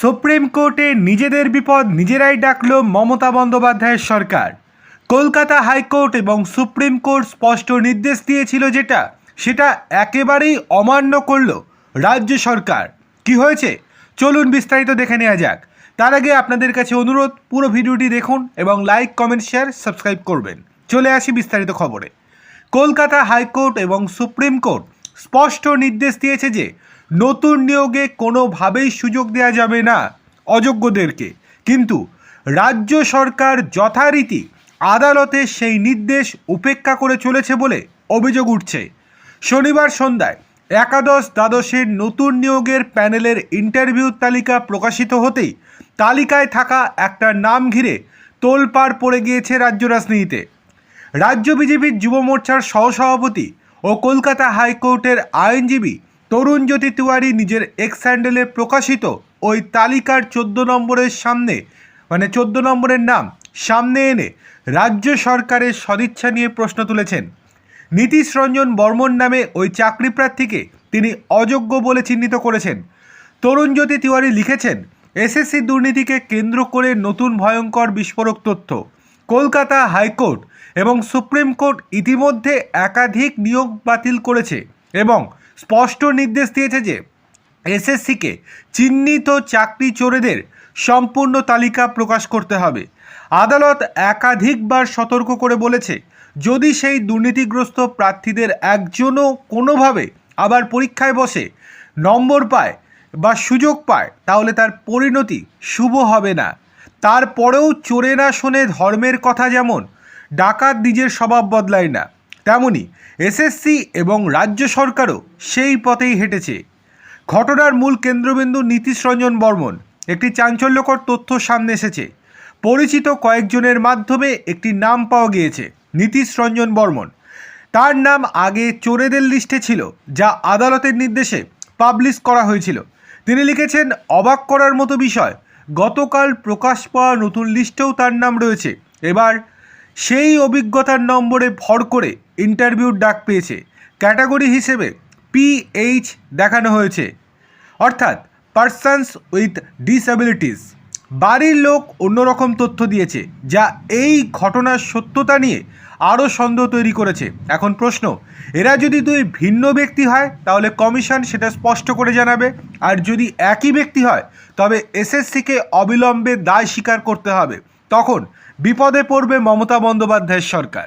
Supreme কোর্টে নিজেদের বিপদ নিজেরাই ডাকল মমতা বন্দ্যোপাধ্যায়ের সরকার। কলকাতা হাইকোর্ট এবং সুপ্রিম কোর্ট স্পষ্ট নির্দেশ দিয়েছিল যেটা, সেটা একেবারেই অমান্য করল রাজ্য সরকার। কি হয়েছে? চলুন বিস্তারিত দেখে নেওয়া যাক। তার আগে আপনাদের কাছে অনুরোধ, পুরো ভিডিওটি দেখুন এবং লাইক, কমেন্ট, শেয়ার, সাবস্ক্রাইব করবেন। চলে আসি বিস্তারিত খবরে। কলকাতা হাইকোর্ট এবং সুপ্রিম কোর্ট স্পষ্ট নির্দেশ দিয়েছে যে নতুন নিয়োগে কোনোভাবেই সুযোগ দেওয়া যাবে না অযোগ্যদেরকে। কিন্তু রাজ্য সরকার যথারীতি আদালতে সেই নির্দেশ উপেক্ষা করে চলেছে বলে অভিযোগ উঠছে। শনিবার সন্ধ্যায় একাদশ দ্বাদশের নতুন নিয়োগের প্যানেলের ইন্টারভিউ তালিকা প্রকাশিত হতেই তালিকায় থাকা একটা নাম ঘিরে তোলপাড় পড়ে গিয়েছে রাজ্য রাজনীতিতে। রাজ্য বিজেপির যুব মোর্চার সহসভাপতি ও কলকাতা হাইকোর্টের আইনজীবী তরুণ জ্যোতি তিওয়ারি নিজের এক্স হ্যান্ডেলে প্রকাশিত ওই তালিকার চোদ্দ নম্বরের সামনে মানে চোদ্দ নম্বরের নাম, সামনে এনে রাজ্য সরকারের সদিচ্ছা নিয়ে প্রশ্ন তুলেছেন। নীতিশ রঞ্জন বর্মন নামে ওই চাকরি প্রার্থীকে তিনি অযোগ্য বলে চিহ্নিত করেছেন। তরুণ জ্যোতি তিওয়ারি লিখেছেন, এসএসসি দুর্নীতিকে কেন্দ্র করে নতুন ভয়ঙ্কর বিস্ফোরক তথ্য। কলকাতা হাইকোর্ট এবং সুপ্রিম কোর্ট ইতিমধ্যে একাধিক নিয়োগ বাতিল করেছে এবং স্পষ্ট নির্দেশ দিয়েছে যে এসএসসিকে চিহ্নিত চাকরি চোরেদের সম্পূর্ণ তালিকা প্রকাশ করতে হবে। আদালত একাধিকবার সতর্ক করে বলেছে, যদি সেই দুর্নীতিগ্রস্ত প্রার্থীদের একজনও কোনোভাবে আবার পরীক্ষায় বসে নম্বর পায় বা সুযোগ পায়, তাহলে তার পরিণতি শুভ হবে না। তারপরেও চোরে না শোনে ধর্মের কথা যেমন, ডাকাত নিজের স্বভাব বদলায় না। তেমনি এসএসসি এবং রাজ্য সরকারও সেই পথেই হেঁটেছে। ঘটনার মূল কেন্দ্রবিন্দু নীতিশ রঞ্জন বর্মন। একটি চাঞ্চল্যকর তথ্য সামনে এসেছে। পরিচিত কয়েকজনের মাধ্যমে একটি নাম পাওয়া গিয়েছে, নীতিশ রঞ্জন বর্মন। তার নাম আগে চোরেদের লিস্টে ছিল, যা আদালতের নির্দেশে পাবলিশ করা হয়েছিল। তিনি লিখেছেন, অবাক করার মতো বিষয়। গতকাল প্রকাশ পাওয়া নতুন লিস্টেও তার নাম রয়েছে। এবার সেই অভিজ্ঞতার নম্বরে ভর করে ইন্টারভিউর ডাক পেয়েছে। ক্যাটাগরি হিসেবে পিএইচ দেখানো হয়েছে। অর্থাৎ পার্সনস উইথ ডিসএবিলিটিস বাড়ির লোক অন্যরকম তথ্য দিয়েছে, যা এই ঘটনার সত্যতা নিয়ে আরও সন্দেহ তৈরি করেছে। এখন প্রশ্ন, এরা যদি দুই ভিন্ন ব্যক্তি হয়, তাহলে কমিশন সেটা স্পষ্ট করে জানাবে। আর যদি একই ব্যক্তি হয়, তবে এসএসসিকে অবিলম্বে দায় স্বীকার করতে হবে। তখন বিপদে পড়বে মমতা বন্দ্যোপাধ্যায়ের সরকার।